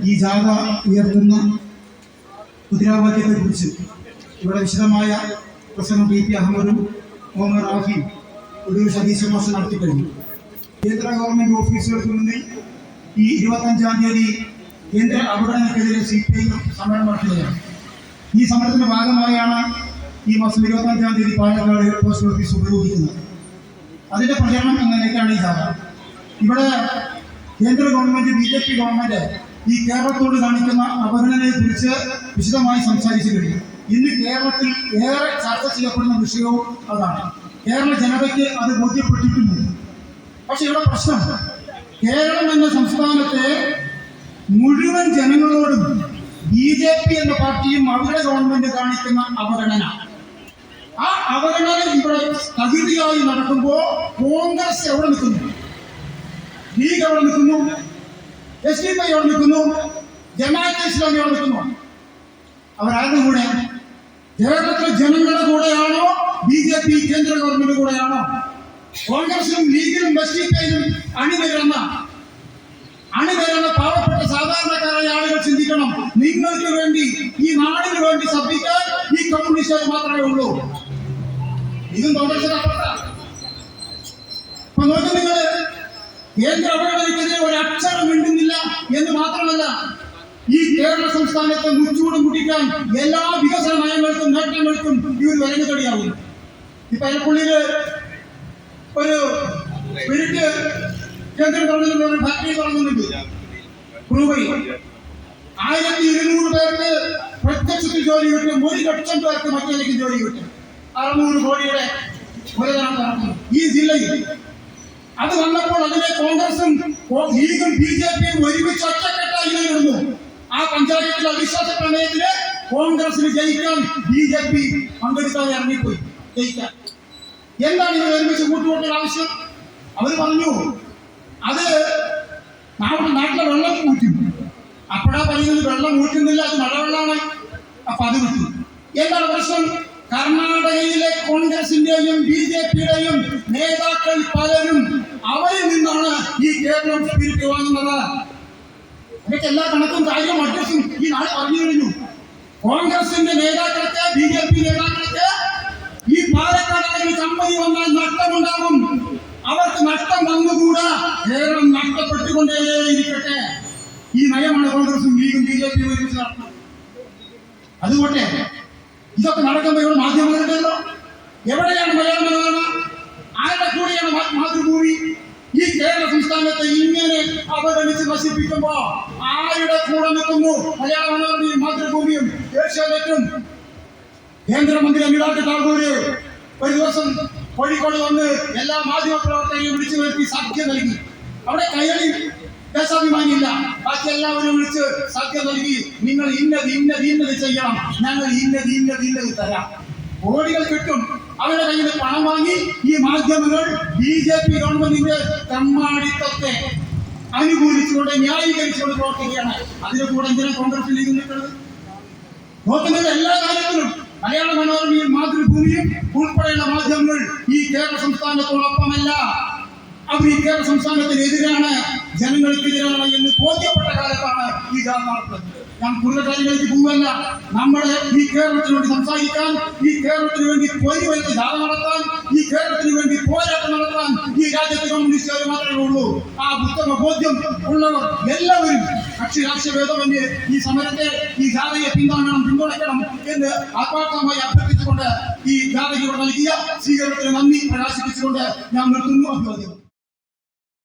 ഈ ജാഥ ഉയർത്തുന്ന മുദ്രാവാക്യത്തെക്കുറിച്ച് ഇവിടെ വിശദമായ പ്രസംഗം പി. പി. അഹമ്മദും ഓമർ റാഫിയും ഒരു സതീശ മാസം നടത്തിക്കഴിഞ്ഞു കേന്ദ്ര ഗവൺമെന്റ് ഓഫീസുകൾക്ക് മുന്നിൽ ഈ ഇരുപത്തഞ്ചാം തീയതി കേന്ദ്ര അപകടങ്ങൾക്കെതിരെ സി പി ഐ സമരം നടത്തുകയാണ്. ഈ സമരത്തിന്റെ ഭാഗമായാണ് ഈ മാസം ഇരുപത്തഞ്ചാം തീയതി പാലക്കാട് പോസ്റ്റ് ഓഫീസ് ഉപയോഗിക്കുന്നത് അതിന്റെ പ്രചരണം എന്ന നിലയ്ക്കാണ് ഈ ജാഥ? ഇവിടെ കേന്ദ്ര government B J P government ഈ കേരളത്തോട് കാണിക്കുന്ന അവഗണനയെ കുറിച്ച് വിശദമായി സംസാരിച്ചു കഴിഞ്ഞു. ഇന്ന് കേരളത്തിൽ ഏറെ ചർച്ച ചെയ്യപ്പെടുന്ന വിഷയവും അതാണ്. കേരള ജനതയ്ക്ക് അത് ബോധ്യപ്പെട്ടിട്ടുണ്ട് പക്ഷെ ഇവിടെ പ്രശ്നം. കേരളം എന്ന സംസ്ഥാനത്തെ മുഴുവൻ ജനങ്ങളോടും ബി ജെ പി എന്ന പാർട്ടിയും അവരുടെ ഗവൺമെന്റ് കാണിക്കുന്ന അവഗണന ആ അവഗണന ഇവിടെ തകൃതിയായി നടക്കുമ്പോ കോൺഗ്രസ് എവിടെ നിൽക്കുന്നു? ലീഗ് എവിടെ നിൽക്കുന്നു. എസ് ഡി പി എവിടെ നിൽക്കുന്നു. ജമാഅത്ത് ഇസ്ലാമി എവിടെ നിൽക്കുന്നു. അവരാരുടെ കൂടെ? കേരളത്തിലെ ജനങ്ങളുടെ കൂടെയാണോ? ബി ജെ പി കേന്ദ്ര ഗവൺമെന്റ് കൂടെയാണോ? കോൺഗ്രസിലും ലീഗിലും എസ് ഡി പിയിലും അണിനിരന്ന അണിനിരന്ന പാവപ്പെട്ട സാധാരണക്കാരായ ആളുകൾ ചിന്തിക്കണം. നിങ്ങൾക്ക് വേണ്ടി ഈ നാടിന് വേണ്ടി ശബ്ദിക്കാൻ ഈ കമ്മ്യൂണിസ്റ്റുകാർ മാത്രമേ ഉള്ളൂ. ഇതും കോൺഗ്രസിന് അപ്പുറത്താണ് അപ്പൊ നോക്കി നിങ്ങൾ. കേന്ദ്ര അവഗണനയ്ക്കെതിരെ ഒരു അക്ഷരം മിണ്ടുന്നില്ല എന്ന് മാത്രമല്ല ഈ കേരള സംസ്ഥാനത്തെ മുച്ചൂട് മുട്ടിക്കാൻ എല്ലാ വികസന നയങ്ങൾക്കും നേട്ടങ്ങൾക്കും ഇവർ വരങ്ങ് തടിയാവുന്നു ഇപ്പൊ എലപ്പുള്ളിയിൽ ഒരു സ്പിരിറ്റ് കേന്ദ്രം പറഞ്ഞിട്ടുണ്ട് ഒരു ഫാക്ടറി പറഞ്ഞിട്ടുണ്ട്. ആയിരത്തി ഇരുന്നൂറ് പേർക്ക് പ്രത്യക്ഷത്തിൽ ജോലി കിട്ടും ഒരു ലക്ഷം പേർക്ക് മറ്റേക്ക് ജോലി കിട്ടും. അറുന്നൂറ് കോടിയുടെ ഈ ജില്ലയിൽ അത് വന്നപ്പോൾ അതിലെ കോൺഗ്രസും ലീഗും ബി ജെ പിയും ഒരുമിച്ച് ഒറ്റക്കെട്ടായി നിന്നു ആ പഞ്ചായത്തിലെ അവിശ്വാസ പ്രമേയത്തിന് കോൺഗ്രസിന് ജയിക്കാൻ ബി ജെ പി പങ്കെടുക്കാതെ ഇറങ്ങിപ്പോയി. ജയിക്കാൻ. എന്താണ് ഇവർ ഒരുമിച്ച് കൂട്ടുകൂട്ടൽ ആവശ്യം? അവർ പറഞ്ഞു അത് നമ്മുടെ നാട്ടിലെ വെള്ളം ഊറ്റും. അപ്പോഴാ പറയുന്നത് വെള്ളം ഊറ്റുന്നില്ല അത് മഴവെള്ളമാണ്. അപ്പൊ അത് വിട്ടു. എന്താണ് പ്രശ്നം? കർണാടകയിലെ കോൺഗ്രസിന്റെയും ബി ജെ പിയുടെയും നേതാക്കൾ പലരും അവരിൽ നിന്നാണ് ഈ കേരളം സ്പിരിറ്റ് വാങ്ങുന്നത്. ഇതൊക്കെ എല്ലാ കണക്കും കാര്യം അഡ്രസ്സും ഈ നാട് പറഞ്ഞു കഴിഞ്ഞു. കോൺഗ്രസിന്റെ നേതാക്കൾക്ക് ബി ജെ പി നേതാക്കൾക്ക് ഈ പാലക്കാട് കമ്പനി വന്നാൽ നഷ്ടമുണ്ടാകും. അവർക്ക് നഷ്ടം വന്നുകൂടാ. കേരളം നഷ്ടപ്പെട്ടുകൊണ്ടേയിരിക്കട്ടെ. ഈ നയമാണ് കോൺഗ്രസും ലീഗും ബി ജെ പിയും ഒരുമിച്ച് നടത്തുന്നത്. അതുകൊണ്ട് ഇതൊക്കെ നടക്കുമ്പോൾ ഇവിടെ മാധ്യമങ്ങളുണ്ടല്ലോ. എവിടെയാണ് മലയാള മനോരമ ആരുടെ കൂടെയാണ് മാതൃഭൂമി? ഈ കേരള സംസ്ഥാനത്തെ ഇങ്ങനെ അവഗണിച്ച് നശിപ്പിക്കുമ്പോ ആരുടെ കൂടെ നിൽക്കുന്നു? മലയാള മനോരമയും മാതൃഭൂമിയും. ഏഷ്യാനെറ്റും കേന്ദ്രമന്ത്രി അനുരാഗ് താക്കൂര് ഒരു ദിവസം കോഴിക്കോട് വന്ന് എല്ലാ മാധ്യമ പ്രവർത്തകരെയും വിളിച്ചു വരുത്തി സാധ്യം നൽകി. അവിടെ കയറി ദേശാഭിമാനിയില്ല ബാക്കി എല്ലാവരും വിളിച്ച് സാധ്യം നൽകി. നിങ്ങൾ ഇന്നത് ഇന്നത് ഇന്നത് ചെയ്യണം. ഞങ്ങൾ ഇന്നത് ഇന്നത് ഇന്നത് തരാം. കോടികൾ കിട്ടും. അവരുടെ കയ്യിൽ പണം വാങ്ങി ഈ മാധ്യമങ്ങൾ ബി ജെ പി ഗവൺമെന്റിന്റെ തമ്മാടിത്തത്തെ അനുകൂലിച്ചുകൊണ്ട് ന്യായീകരിച്ചുകൊണ്ട് പ്രവർത്തിക്കുകയാണ്. അതിന്റെ കൂടെ എന്തിനാണ് കോൺഗ്രസ് ലീഗ് നോക്കുന്നത് എല്ലാ കാര്യത്തിലും മലയാള മനോരമയും മാതൃഭൂമിയും ഉൾപ്പെടെയുള്ള മാധ്യമങ്ങൾ ഈ കേരള സംസ്ഥാനത്തോടൊപ്പമല്ല. അവർ ഈ കേരള സംസ്ഥാനത്തിനെതിരാണ് ജനങ്ങൾക്കെതിരാണ് എന്ന് ബോധ്യപ്പെട്ട കാലത്താണ് ഈ ജാഥ നടത്തുന്നത് ഞാൻ കൂടുതൽ കാര്യങ്ങളിലേക്ക് പോവുകയല്ല നമ്മുടെ ഈ കേരളത്തിന് വേണ്ടി സംസാരിക്കാൻ ഈ കേരളത്തിന് വേണ്ടി പൊരി വരുന്ന ജാഥ നടത്താൻ ഈ കേരളത്തിന് വേണ്ടി പോരാട്ടം നടത്താൻ ഈ രാജ്യത്തെ കമ്മ്യൂണിസ്റ്റുകാർ മാത്രമേ ഉള്ളൂ. ആ പുസ്തക ബോധ്യം ഉള്ളവർ എല്ലാവരും കക്ഷി രാഷ്ട്രീയ ഈ സമരത്തെ ഈ ജാഥയെ പിന്താങ്ങണം പിന്തുണയ്ക്കണം എന്ന് ആത്മാർത്ഥമായി അഭ്യർത്ഥിച്ചുകൊണ്ട് ഈ ജാഥയ്ക്ക് നൽകിയ സ്വീകരണത്തിന് നന്ദി പ്രകാശിപ്പിച്ചുകൊണ്ട് ഞാൻ നിർത്തുന്നു. അഭിവാദ്യം.